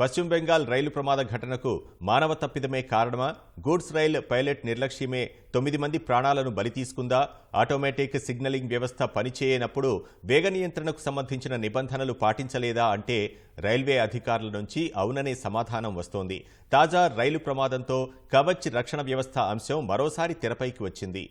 పశ్చిమ బెంగాల్ రైలు ప్రమాద ఘటనకు మానవ తప్పిదమే కారణమా? గూడ్స్ రైల్ పైలట్ నిర్లక్ష్యమే. తొమ్మిది మంది ప్రాణాలను బలి తీసుకుందా? ఆటోమేటిక్ సిగ్నలింగ్ వ్యవస్థ పనిచేయనప్పుడు వేగ నియంత్రణకు సంబంధించిన నిబంధనలు పాటించలేదా అంటే రైల్వే అధికారుల నుంచి అవుననే సమాధానం వస్తోంది. తాజా రైలు ప్రమాదంతో కవచ్ రక్షణ వ్యవస్థ అంశం మరోసారి తెరపైకి వచ్చింది.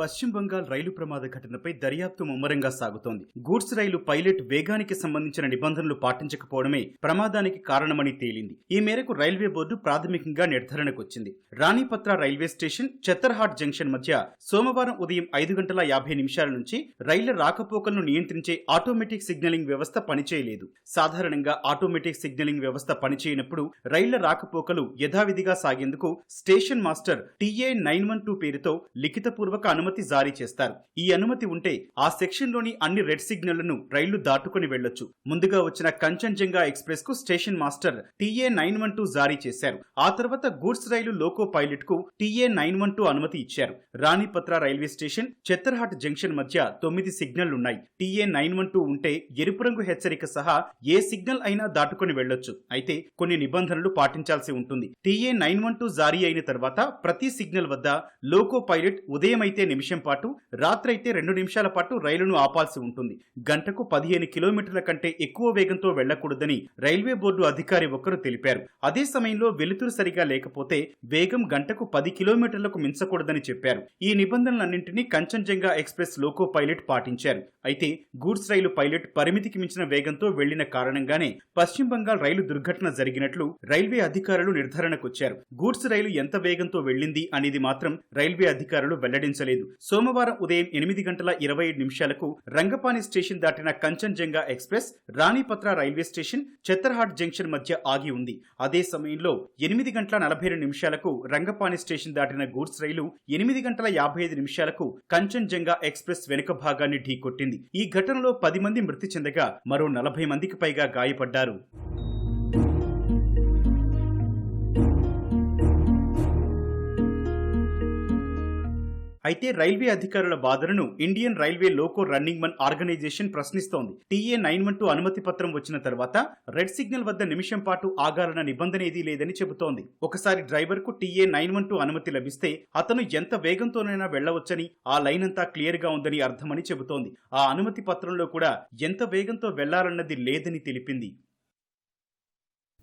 పశ్చిమ బంగాల్ రైలు ప్రమాద ఘటనపై దర్యాప్తు ముమ్మరంగా సాగుతోంది. గూడ్స్ రైలు పైలట్ వేగానికి సంబంధించిన నిబంధనలు పాటించకపోవడమే ప్రమాదానికి కారణమని తేలింది. ఈ మేరకు రైల్వే బోర్డు ప్రాథమికంగా నిర్ధారణకొచ్చింది. Ranipatra railway station Chattarhat junction మధ్య సోమవారం ఉదయం ఐదు గంటల యాభై నిమిషాల నుంచి రైళ్ళ రాకపోకలను నియంత్రించే ఆటోమేటిక్ సిగ్నలింగ్ వ్యవస్థ పనిచేయలేదు. సాధారణంగా ఆటోమేటిక్ సిగ్నలింగ్ వ్యవస్థ పనిచేయనప్పుడు రైళ్ళ రాకపోకలు యథావిధిగా సాగేందుకు station master TA nine one two పేరుతో లిఖితపూర్వక అనుమతి జారీ చేస్తారు. ఈ అనుమతి ఉంటే ఆ సెక్షన్లోని అన్ని రెడ్ సిగ్నళ్ళను రైళ్ళు దాటుకుని వెళ్ళొచ్చు ముందుగా వచ్చిన Kanchenjunga ఎక్స్ప్రెస్కు station master TA nine one two జారీ చేశారు. ఆ తర్వాత గూడ్స్ రైలు లోకో పైలట్కు టీఏ నైన్ వన్ టూ అనుమతి ఇచ్చారు. Ranipatra railway station Chattarhat junction మధ్య తొమ్మిది సిగ్నల్ ఉన్నాయి టీఏ నైన్ వన్ టూ ఉంటే ఎరుపు రంగు హెచ్చరిక సహా ఏ సిగ్నల్ అయినా దాటుకుని వెళ్ళొచ్చు అయితే కొన్ని నిబంధనలు పాటించాల్సి ఉంటుంది. టీఏ నైన్ వన్ టూ జారీ అయిన తర్వాత ప్రతి సిగ్నల్ వద్ద లోకో పైలట్ ఉదయం అయితే నిమిషం పాటు రాత్రైతే రెండు నిమిషాల పాటు రైలును ఆపాల్సి ఉంటుంది. గంటకు పదిహేను కిలోమీటర్ల కంటే ఎక్కువ వేగంతో వెళ్ళకూడదని రైల్వే బోర్డు అధికారి ఒకరు తెలిపారు. అదే సమయంలో వెలుతురు సరిగా లేకపోతే వేగం గంటకు పది కిలోమీటర్లకు మించకూడదని చెప్పారు. ఈ నిబంధనలన్నింటినీ కంచన్జంగా ఎక్స్ప్రెస్ లోకో పైలట్ పాటించారు. అయితే గూడ్స్ రైలు పైలట్ పరిమితికి మించిన వేగంతో వెళ్ళిన కారణంగానే పశ్చిమ బంగాల్ రైలు దుర్ఘటన జరిగినట్లు రైల్వే అధికారులు నిర్ధారణకొచ్చారు గూడ్స్ రైలు ఎంత వేగంతో వెళ్ళింది అనేది మాత్రం రైల్వే అధికారులు వెల్లడించలేదు. సోమవారం ఉదయం ఎనిమిది గంటల ఇరవై ఐదు నిమిషాలకు రంగపాని స్టేషన్ దాటిన Kanchenjunga express Ranipatra railway station Chattarhat junction మధ్య ఆగి ఉంది. అదే సమయంలో ఎనిమిది గంటల నలభై రెండు నిమిషాలకు రంగపాని స్టేషన్ దాటిన గూడ్స్ రైలు ఎనిమిది గంటల యాభై ఐదు నిమిషాలకు కంచన్జంగా ఎక్స్ప్రెస్ వెనుక భాగాన్ని ఢీకొట్టింది. ఈ ఘటనలో పది మంది మృతి చెందగా మరో నలభై మందికి పైగా గాయపడ్డారు. అయితే రైల్వే అధికారుల వాదనను Indian railway loco running man organisation ప్రశ్నిస్తోంది. TA nine one two అనుమతి పత్రం వచ్చిన తర్వాత రెడ్ సిగ్నల్ వద్ద నిమిషం పాటు ఆగాలన్న నిబంధన ఏదీ లేదని చెబుతోంది. ఒకసారి డ్రైవర్కు టీఏ నైన్ వన్ టూ అనుమతి లభిస్తే అతను ఎంత వేగంతోనైనా వెళ్ళవచ్చని ఆ లైన్ అంతా క్లియర్గా ఉందని అర్థమని చెబుతోంది. ఆ అనుమతి పత్రంలో కూడా ఎంత వేగంతో వెళ్ళాలన్నది లేదని తెలిపింది.